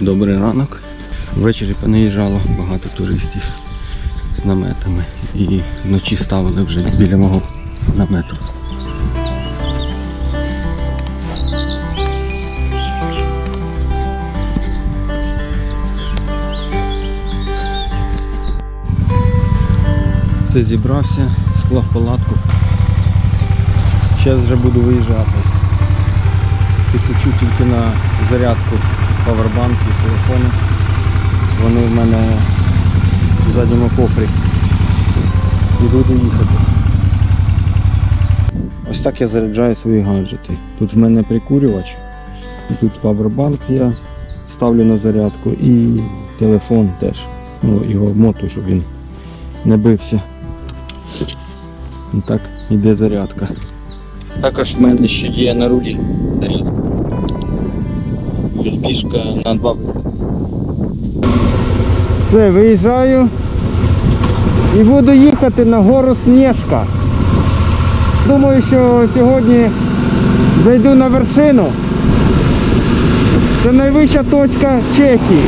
Добрий ранок. Ввечері понаїжджало багато туристів з наметами і вночі ставили вже біля мого намету. Все зібрався, склав палатку. Зараз вже буду виїжджати. Підключу тільки на зарядку павербанк і телефони. Вони в мене в задньому кофрі. І буду їхати. Ось так я заряджаю свої гаджети. Тут в мене прикурювач. Тут павербанк я ставлю на зарядку і телефон теж. Ну, його вмотую, щоб він не бився. І так іде зарядка. Також в мене ще є на рулі зарядка. USB на два виходи. Все, виїжджаю і буду їхати на гору Снежка. Думаю, що сьогодні зайду на вершину. Це найвища точка Чехії.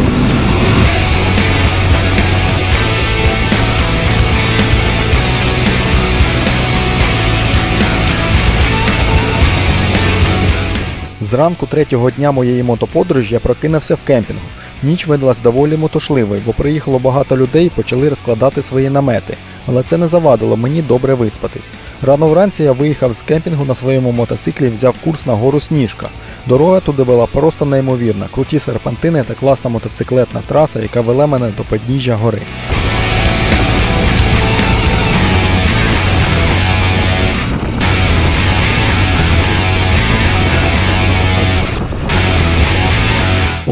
Зранку третього дня моєї мотоподорожі я прокинувся в кемпінгу. Ніч видалась доволі мотошливою, бо приїхало багато людей і почали розкладати свої намети. Але це не завадило мені добре виспатись. Рано вранці я виїхав з кемпінгу на своєму мотоциклі і взяв курс на гору Сніжка. Дорога туди була просто неймовірна, круті серпантини та класна мотоциклетна траса, яка вела мене до підніжжя гори.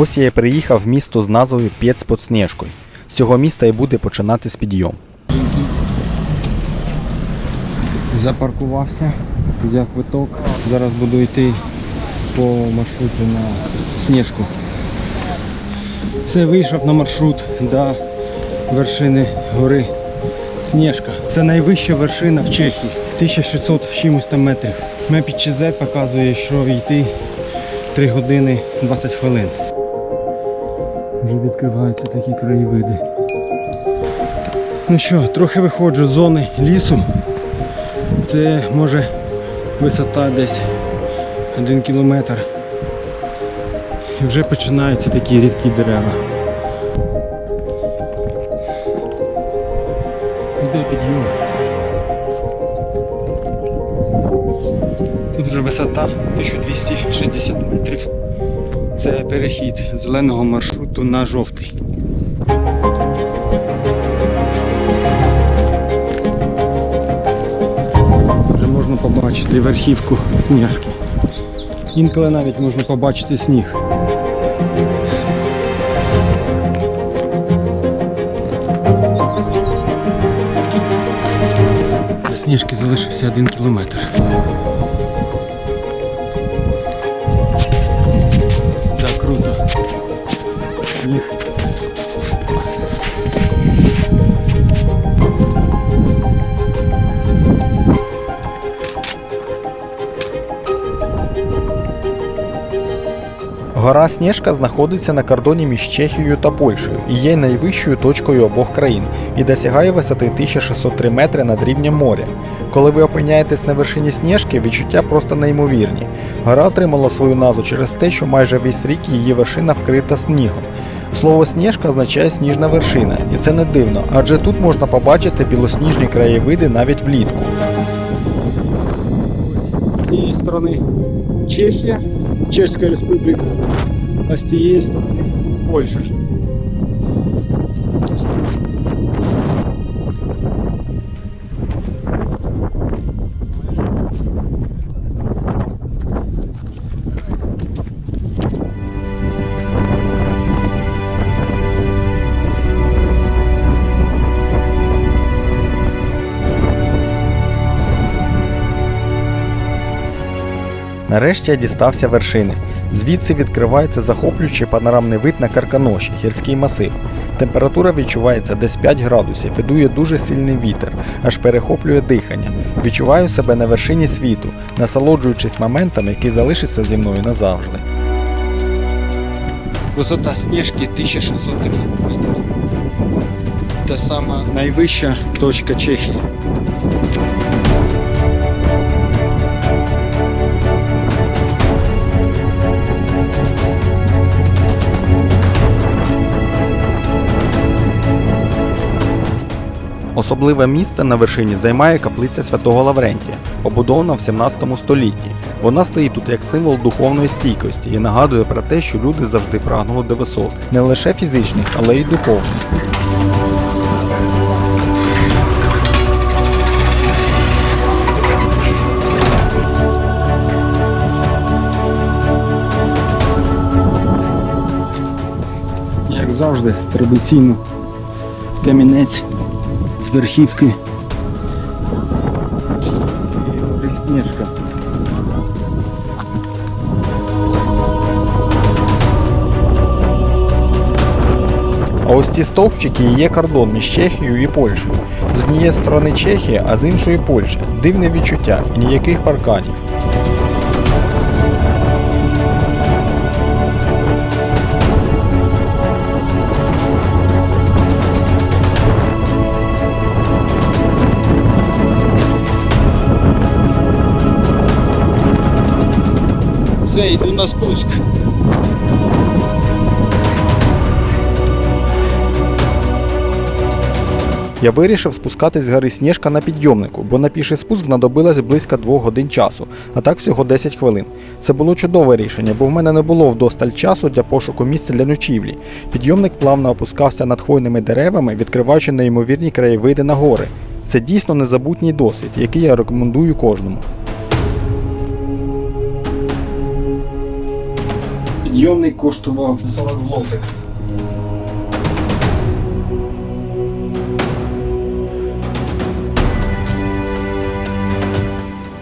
Ось я і приїхав в місто з назвою Пєц під Снежкою. З цього міста і буде починатись підйом. Запаркувався, взяв квиток. Зараз буду йти по маршруту на Снежку. Все, вийшов на маршрут до вершини гори Снежка. Це найвища вершина в Чехії. 1600 з чимось там метрів. Мепі Z показує, що йти 3 години 20 хвилин. Вже відкриваються такі краєвиди. Ну що, трохи виходжу з зони лісу. Це може висота десь один кілометр. І вже починаються такі рідкі дерева. Іде підйом. Тут вже висота 1260 метрів. Це перехід зеленого маршруту на жовтий. Вже можна побачити верхівку сніжки. Інколи навіть можна побачити сніг. Сніжки залишився один кілометр. Гора Снежка знаходиться на кордоні між Чехією та Польщею і є найвищою точкою обох країн і досягає висоти 1603 метри над рівнем моря. Коли ви опиняєтесь на вершині Снежки, відчуття просто неймовірні. Гора отримала свою назву через те, що майже весь рік її вершина вкрита снігом. Слово Снежка означає сніжна вершина, і це не дивно, адже тут можна побачити білосніжні краєвиди навіть влітку. З цієї сторони Чехія, Чешская Республіка, а сторони Польща. Нарешті я дістався вершини. Звідси відкривається захоплюючий панорамний вид на Карканоші, гірський масив. Температура відчувається десь 5 градусів і дує дуже сильний вітер, аж перехоплює дихання. Відчуваю себе на вершині світу, насолоджуючись моментом, який залишиться зі мною назавжди. Висота Снежки 1603 метри. Та сама найвища точка Чехії. Особливе місце на вершині займає каплиця святого Лаврентія, побудована в 17 столітті. Вона стоїть тут як символ духовної стійкості і нагадує про те, що люди завжди прагнули до висот, не лише фізичних, але й духовних. Завжди, традиційно камінець з верхівки. Снежка. А ось ці стовпчики і є кордон між Чехією і Польщею. З однієї сторони Чехія, а з іншої Польща. Дивне відчуття і ніяких парканів. Йду на спуск. Я вирішив спускатись з гори Сніжка на підйомнику, бо на піший спуск знадобилось близько 2 годин часу, а так всього 10 хвилин. Це було чудове рішення, бо в мене не було вдосталь часу для пошуку місця для ночівлі. Підйомник плавно опускався над хвойними деревами, відкриваючи неймовірні краєвиди на гори. Це дійсно незабутній досвід, який я рекомендую кожному. Підйомник коштував 40 злотих.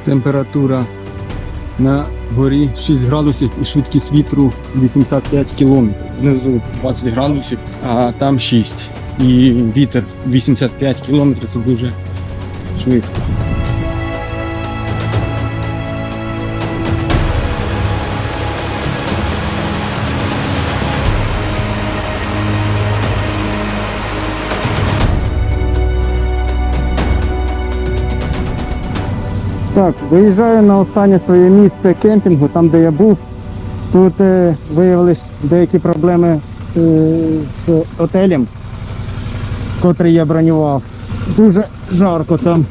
Температура на горі 6 градусів і швидкість вітру 85 км. Внизу 20 градусів, а там 6. І вітер 85 км це дуже швидко. Так, виїжджаю на останнє своє місце кемпінгу, там де я був. Тут е, виявились деякі проблеми е, з отелем, котрий я бронював. Дуже жарко там.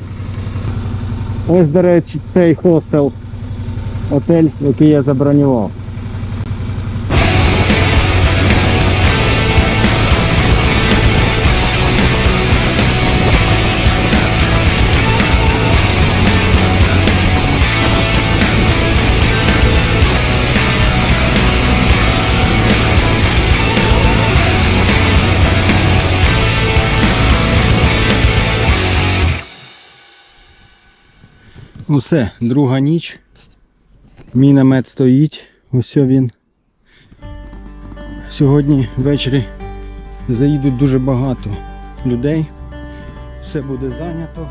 Ось, до речі, цей хостел, отель, який я забронював. Усе, друга ніч. Мій намет стоїть. Ось він. Сьогодні ввечері заїдуть дуже багато людей. Все буде зайнято.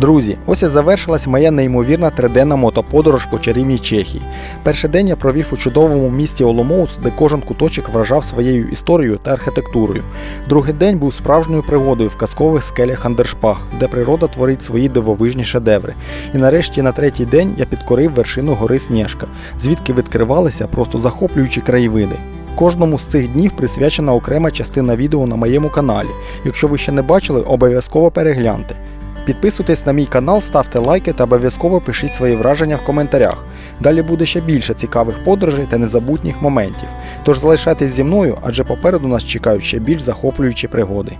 Друзі, ось і завершилась моя неймовірна триденна мотоподорож по чарівній Чехії. Перший день я провів у чудовому місті Оломоуц, де кожен куточок вражав своєю історією та архітектурою. Другий день був справжньою пригодою в казкових скелях Андершпах, де природа творить свої дивовижні шедеври. І нарешті на третій день я підкорив вершину гори Снежка, звідки відкривалися просто захоплюючі краєвиди. Кожному з цих днів присвячена окрема частина відео на моєму каналі. Якщо ви ще не бачили, обов'язково перегляньте. Підписуйтесь на мій канал, ставте лайки та обов'язково пишіть свої враження в коментарях. Далі буде ще більше цікавих подорожей та незабутніх моментів. Тож залишайтесь зі мною, адже попереду нас чекають ще більш захоплюючі пригоди.